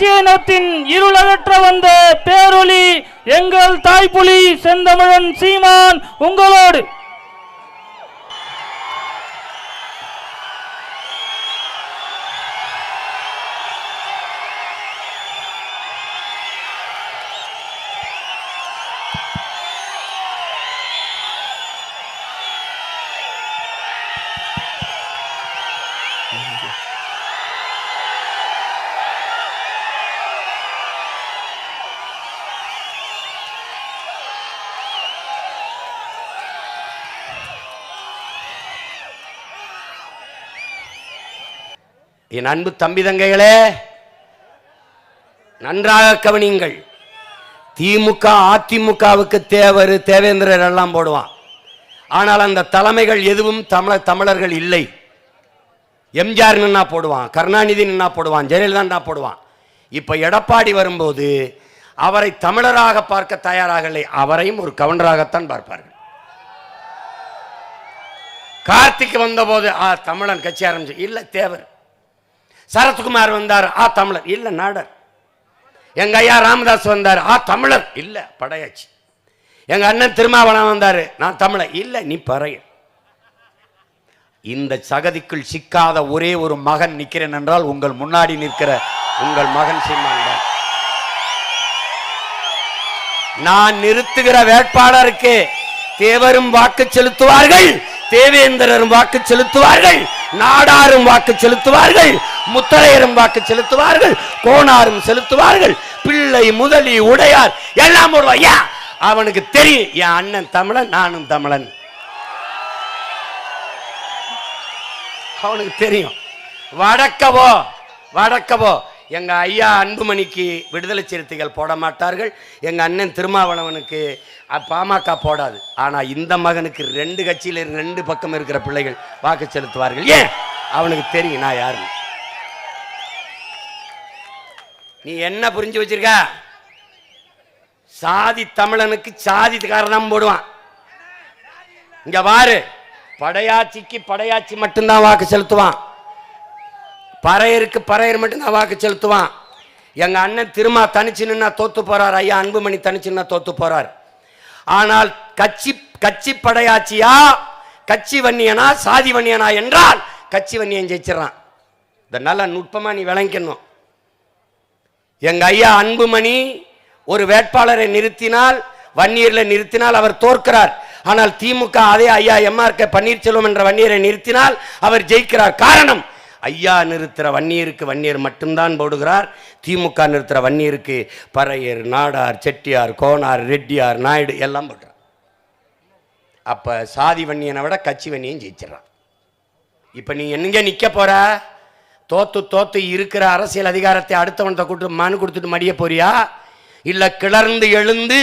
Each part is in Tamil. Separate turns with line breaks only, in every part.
தேசிய இனத்தின் இருளகற்ற வந்த பேரொளி எங்கள் தாய்ப்புலி செந்தமிழன் சீமான் உங்களோடு
என் அன்பு தம்பி தங்கைகளே நன்றாக கவனியுங்கள். திமுக அதிமுகவுக்கு தேவர் தேவேந்திரர் எல்லாம் போடுவான். ஆனால் அந்த தலைமைகள் எதுவும் தமிழ தமிழர்கள் இல்லை. எம்ஜிஆர் நின்னா போடுவான் கருணாநிதி நின்னா போடுவான் ஜெயலலிதா நின்னா போடுவான். இப்போ எடப்பாடி வரும்போது அவரை தமிழராக பார்க்க தயாராகலை அவரையும் ஒரு கவுண்டராகத்தான் பார்ப்பார்கள். கார்த்திக் வந்தபோது ஆ தமிழன் கட்சி ஆரம்பிச்சு இல்லை தேவர். சரத்குமார் வந்தார் ஆ தமிழர். இல்ல நாடர். எங்க ஐயா ராமதாஸ் வந்தார் ஆ தமிழர். இல்ல படையாச்சு. எங்க அண்ணன் திருமாவளம் வந்தாரு நான் தமிழர். இல்ல நீ பறைய இந்த சகதிக்குள் சிக்காத ஒரே ஒரு மகன் நிற்கிறேன் என்றால் உங்கள் முன்னாடி நிற்கிற உங்கள் மகன் சீமான் தான் நான் நிறுத்துகிற வேட்பாளருக்கு தேவரும் வாக்கு செலுத்துவார்கள் தேவேந்திரரும் வாக்கு செலுத்துவார்கள். நாடாரும் வாக்கு செலுத்துவார்கள் முத்தரையரும் வாக்கு செலுத்துவார்கள் கோணாரும் செலுத்துவார்கள் பிள்ளை முதலி உடையார் எல்லாம் ஒரு ஐயா அவனுக்கு தெரியும் என் அண்ணன் தமிழன் நானும் தமிழன். அவனுக்கு தெரியும். வடக்கவோ வடக்கவோ எங்கள் ஐயா அன்புமணிக்கு விடுதலை சிறுத்தைகள் போட மாட்டார்கள். எங்கள் அண்ணன் திருமாவளவனுக்கு பாமக போடாது. ஆனால் இந்த மகனுக்கு ரெண்டு கட்சியில் ரெண்டு பக்கம் இருக்கிற பிள்ளைகள் வாக்கு செலுத்துவார்கள். ஏன்? அவனுக்கு தெரியும் நான் யாருன்னு. நீ என்ன புரிஞ்சு வச்சிருக்க? சாதி தமிழனுக்கு சாதிக்காரன் தான் போடுவான். இங்க பாரு படையாட்சிக்கு படையாட்சி மட்டும்தான் வாக்கு செலுத்துவான். பறையருக்கு பறையர் மட்டும்தான் வாக்கு செலுத்துவான். எங்கள் அண்ணன் திருமா தனிச்சுன்னா தோத்து போறார் ஐயா அன்புமணி தனிச்சுன்னா தோத்து போகிறார் ஆனால் கட்சி கட்சி படையாட்சியா கட்சி வன்னியனா சாதி வன்னியனா என்றால் கட்சி வன்னியன் ஜெயிச்சிடறான். இதை நல்லா நுட்பமாக நீ விளங்கிக்கணும் எங்கள் ஐயா அன்புமணி ஒரு வேட்பாளரை நிறுத்தினால் வன்னியரில் நிறுத்தினால் அவர் தோற்கிறார். ஆனால் திமுக அதே ஐயா எம்ஆர் கே பன்னீர்செல்வம் என்ற வன்னியரை நிறுத்தினால் அவர் ஜெயிக்கிறார். காரணம் ஐயா நிறுத்துற வன்னியருக்கு வன்னியர் மட்டும்தான் போடுகிறார். திமுக நிறுத்துகிற வன்னியருக்கு பறையர் நாடார் செட்டியார் கோனார் ரெட்டியார் நாயுடு எல்லாம் போடுறார். அப்போ சாதி வன்னியனை விட கட்சி வன்னியும் ஜெயிச்சிடறான். இப்போ நீ எங்க நிற்க போகிற தோத்து தோத்து இருக்கிற அரசியல் அதிகாரத்தை அடுத்தவன்கிட்ட கூட்டு மனு கொடுத்துட்டு மடிய போறியா? இல்லை கிளர்ந்து எழுந்து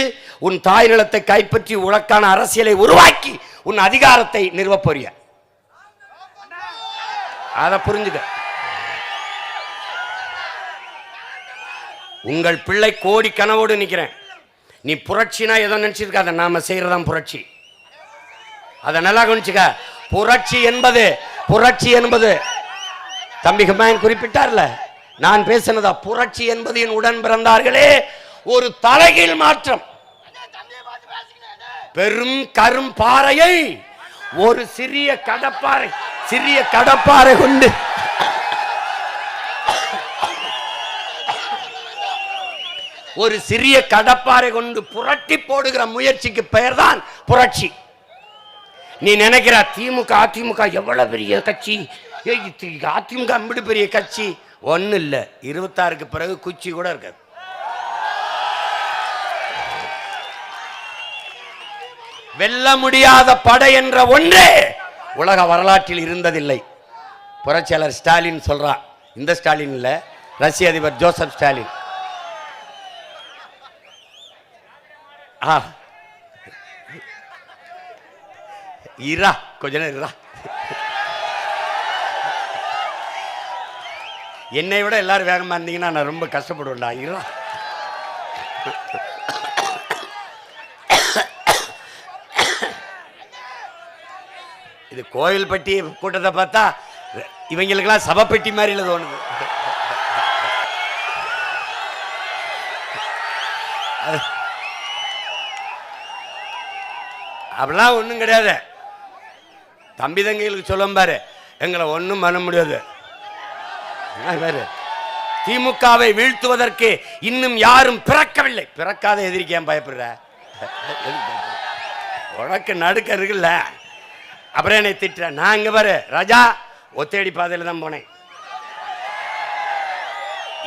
உன் தாய் நிலத்தை கைப்பற்றி உனக்கான அரசியலை உருவாக்கி உன் அதிகாரத்தை நிறுவப் போறியா? அதை புரிஞ்சுக்க. உங்கள் பிள்ளை கோடி கனவோடு நிக்கிறேன். நீ புரட்சினா ஏதோ நினைச்சிருக்காத நாம செய்யறதான் புரட்சி. அதை நல்லா கவனிச்சுக்க. புரட்சி என்பது புரட்சி என்பது. தம்பி ஹுமாயூன் குறிப்பிட்டார்ல நான் பேசினதா புரட்சி என்பது என் உடன் பிறந்தார்களே ஒரு தலைகீழ் மாற்றம். பெரும் கரும் பாறையை ஒரு சிறிய கடப்பாறை. சிறிய கடப்பாறை கொண்டு ஒரு சிறிய கடப்பாறை கொண்டு புரட்டி போடுகிற முயற்சிக்கு பெயர் தான் புரட்சி. நீ நினைக்கிற திமுக அதிமுக எவ்வளவு பெரிய கட்சி? அதிமுக அம்பிடு பெரிய கட்சி. ஒன்றும் இல்லை. இருபத்தாறுக்கு பிறகு குச்சி கூட இருக்காது. வெல்ல முடியாத படை என்ற ஒன்றே உலக வரலாற்றில் இருந்ததில்லை. புரட்சியாளர் ஸ்டாலின் சொல்கிறான் இந்த ஸ்டாலின் இல்லை ரஷ்ய அதிபர் ஜோசப் ஸ்டாலின். ஆ. இரா கொஞ்ச நேரம் இரா. என்னை விட எல்லாரும் வேகமாக இருந்தீங்கன்னா நான் ரொம்ப கஷ்டப்படுவேன்டா. இரா. இது கோயில்பட்டி கூட்டத்தை பார்த்தா இவங்களுக்கெல்லாம் சபப்பெட்டி மாதிரி இல்லை தோணுது அப்படிலாம் ஒன்றும் கிடையாது. தம்பி தங்கைகளுக்கு சொல்லும் பாரு எங்களை ஒன்றும் பண்ண முடியாது. என்ன பாரு? திமுகவை வீழ்த்துவதற்கு இன்னும் யாரும் பிறக்கவில்லை. பிறக்காத எதிரிக்கு ஏன் பயப்படுற? உனக்கு நடுக்க இருக்குல்ல. அப்புறம் என்னை திட்டுறேன் நான் இங்கே பாரு ராஜா ஒத்தேடி பாதையில் தான் போனேன்.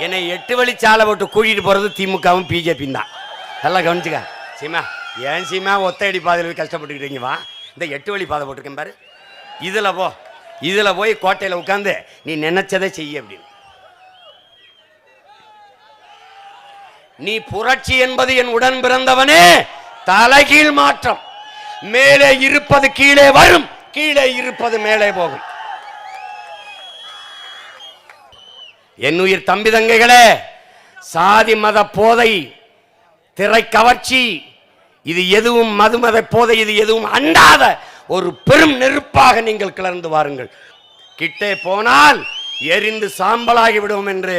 என்னை எட்டு வழி சாலை போட்டு கூட்டிகிட்டு போகிறது திமுகவும் பிஜேபியும் தான். நல்லா கவனிச்சுக்க சீமா ஏன் சீமா ஒத்தடி பாதையில் போய் கஷ்டப்பட்டுக்கிட்டீங்க? வா இந்த எட்டு வழி பாதை போட்டிருக்கேன் பாரு. இதில் போ இதில் போய் கோட்டையில் உட்காந்து நீ நினச்சதை செய்ய அப்படின்னு. நீ புரட்சி என்பது என் உடன் பிறந்தவனே தலைகீழ் மாற்றம். மேலே இருப்பது கீழே வரும். கீழே இருப்பது மேலே போகும். என் உயிர் தம்பி தங்கைகளே சாதி மத போதை திரை கவர்ச்சி இது எதுவும் மதுமத போதை இது எதுவும் அண்டாத ஒரு பெரும் நெருப்பாக நீங்கள் கிளர்ந்து வாருங்கள். கிட்டே போனால் எரிந்து சாம்பலாகி விடுவோம் என்று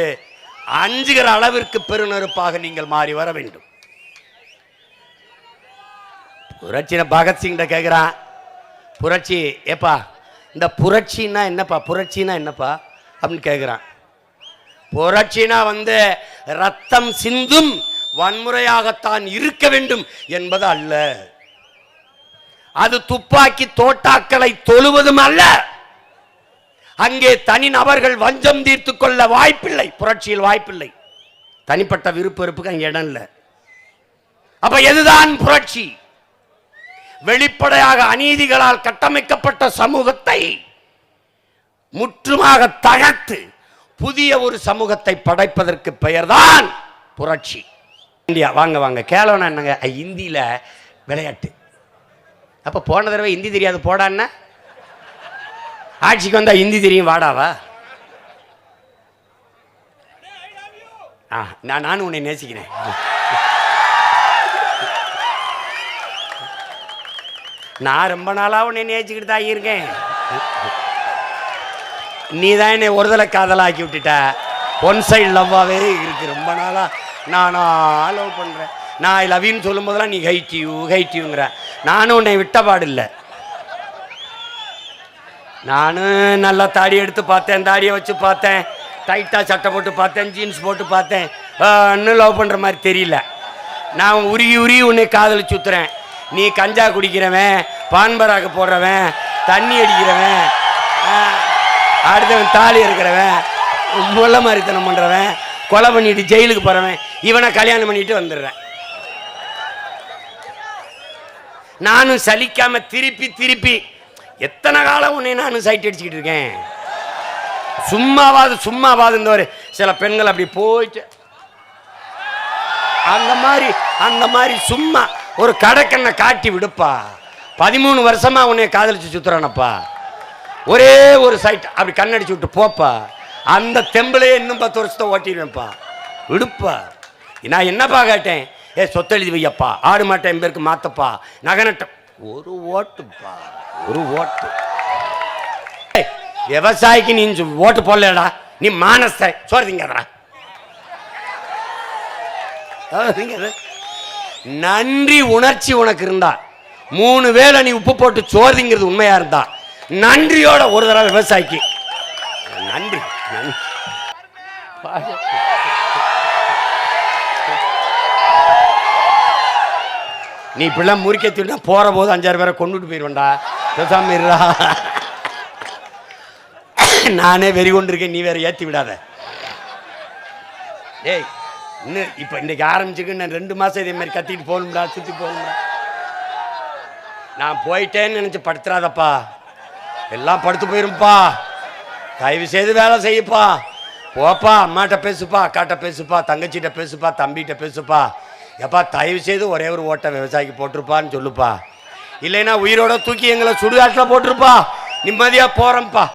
அஞ்சுகிற அளவிற்கு பெருநெருப்பாக நீங்கள் மாறி வர வேண்டும். புரட்சின பகத்சிங்கிட்ட கேட்குறான் புரட்சி ஏப்பா இந்த புரட்சின்னா என்னப்பா புரட்சின்னா என்னப்பா? அப்படின்னு கேட்குறான் புரட்சினா வந்து ரத்தம் சிந்தும் வன்முறையாகத்தான் இருக்க வேண்டும் என்பது அல்ல. அது துப்பாக்கி தோட்டாக்களை தொழுவதும் அல்ல. அங்கே தனி நபர்கள் வஞ்சம் தீர்த்து கொள்ள வாய்ப்பில்லை. புரட்சியில் வாய்ப்பில்லை. தனிப்பட்ட விருப்ப வெறுப்புக்கு அங்கே இடம் இல்லை. அப்ப எதுதான் புரட்சி? வெளிப்படையாக அநீதிகளால் கட்டமைக்கப்பட்ட சமூகத்தை முற்றுமாக தகர்த்து புதிய ஒரு சமூகத்தை படைப்பதற்கு பெயர்தான் புரட்சி. இந்தியா வாங்க வாங்க. கேளவனா என்னங்க? ஐ, இந்தியில விளையாட்டு. அப்ப போன தடவை ஹிந்தி தெரியாது போடான்னா ஆட்சிக்கு வந்தா ஹிந்தி தெரியும் வாடாவா ஆ நான் நானும் உன்னை நேசிக்கிறேன். நான் ரொம்ப நாளாக உன்னை நேச்சிக்கிட்டு தான் இருக்கேன். நீ தான் என்னை ஒரு தடவை காதலாக்கி விட்டுட்ட. ஒன் சைடு லவ்வாகவே இருக்கு. ரொம்ப நாளாக நானா லவ் பண்ணுறேன் நான் ஐ லவ்யூன்னு சொல்லும் போதெல்லாம் நீ ஹைட் யூ ஹைட் யூங்கிற நானும் உன்னை விட்ட பாடில்லை. நானும் நல்லா தாடி எடுத்து பார்த்தேன் தாடியை வச்சு பார்த்தேன். டைட்டாக சட்டை போட்டு பார்த்தேன் ஜீன்ஸ் போட்டு பார்த்தேன். இன்னும் லவ் பண்ணுற மாதிரி தெரியல. நான் உருகி உருகி உன்னை காதல் ஊத்துறேன். நீ கஞ்சா குடிக்கிறவன் பான்பராக்கு போடுறவன் தண்ணி அடிக்கிறவன் அடுத்தவன் தாலி இருக்கிறவன் முள்ள மாதிரித்தனம் பண்ணுறவன் கொலை பண்ணிட்டு ஜெயிலுக்கு போகிறவன் இவனை கல்யாணம் பண்ணிட்டு வந்துடுறேன். நானும் சலிக்காம திருப்பி திருப்பி எத்தனை காலம் உன்னை நானும் சைட் அடிச்சுக்கிட்டு இருக்கேன்? சும்மாவாது சும்மாவாது இந்த ஒரு சில பெண்கள் அப்படி போயிட்டு அந்த மாதிரி அந்த மாதிரி சும்மா ஒரு கடைக்கண்ணை காட்டி விடுப்பா. பதிமூணு வருஷமா உன்னை காதலிச்சு சுத்துறானப்பா. ஒரே ஒரு சைட் அப்படி கண்ணடிச்சு விட்டு போப்பா. அந்த தெம்பிளே இன்னும் பத்து வருஷத்தை ஓட்டிடுவேன்ப்பா. விடுப்பா. நான் என்னப்பா கேட்டேன்? ஏ சொத்தெழுதி வையப்பா ஆடு மாட்டை என் பேருக்கு மாத்தப்பா. நகனட்டம் ஒரு ஓட்டுப்பா. ஒரு ஓட்டு. ஏய், விவசாயிக்கு நீ ஓட்டு போடலடா நீ மானச சோறு திங்கடா நன்றி உணர்ச்சி உனக்கு இருந்தா. மூணு வேளை நீ உப்பு போட்டு சோறு உண்மையா இருந்தா. நன்றியோட ஒரு தடவை விவசாயிக்கு. நன்றி. நீ இப்படிலாம் முறிக்க திருடா போற போது அஞ்சாறு பேரை கொண்டுட்டு போயிடுவேன்டா பேசாம நானே வெறி கொண்டிருக்கேன் நீ வேற ஏத்தி விடாத. ஏய் இன்னும் இப்போ இன்னைக்கு ஆரம்பிச்சுக்கு நான் ரெண்டு மாதம் இதே மாதிரி கத்திட்டு போகணும்டா சுற்றி போகணும்டா. நான் போயிட்டேன்னு நினச்சி படுத்துறாதப்பா. எல்லாம் படுத்து போயிரும்ப்பா தயவு செய்து வேலை செய்யப்பா. போப்பா அம்மாட்ட பேசுப்பா அக்காட்ட பேசுப்பா தங்கச்சிட்ட பேசுப்பா தம்பிகிட்ட பேசுப்பா. எப்பா தயவு செய்து ஒரே ஒரு ஓட்டை விவசாயிக்கு போட்டிருப்பான்னு சொல்லுப்பா. இல்லைன்னா உயிரோட தூக்கி எங்களை சுடுகாட்டில் போட்டிருப்பா. நிம்மதியாக போகிறோம்ப்பா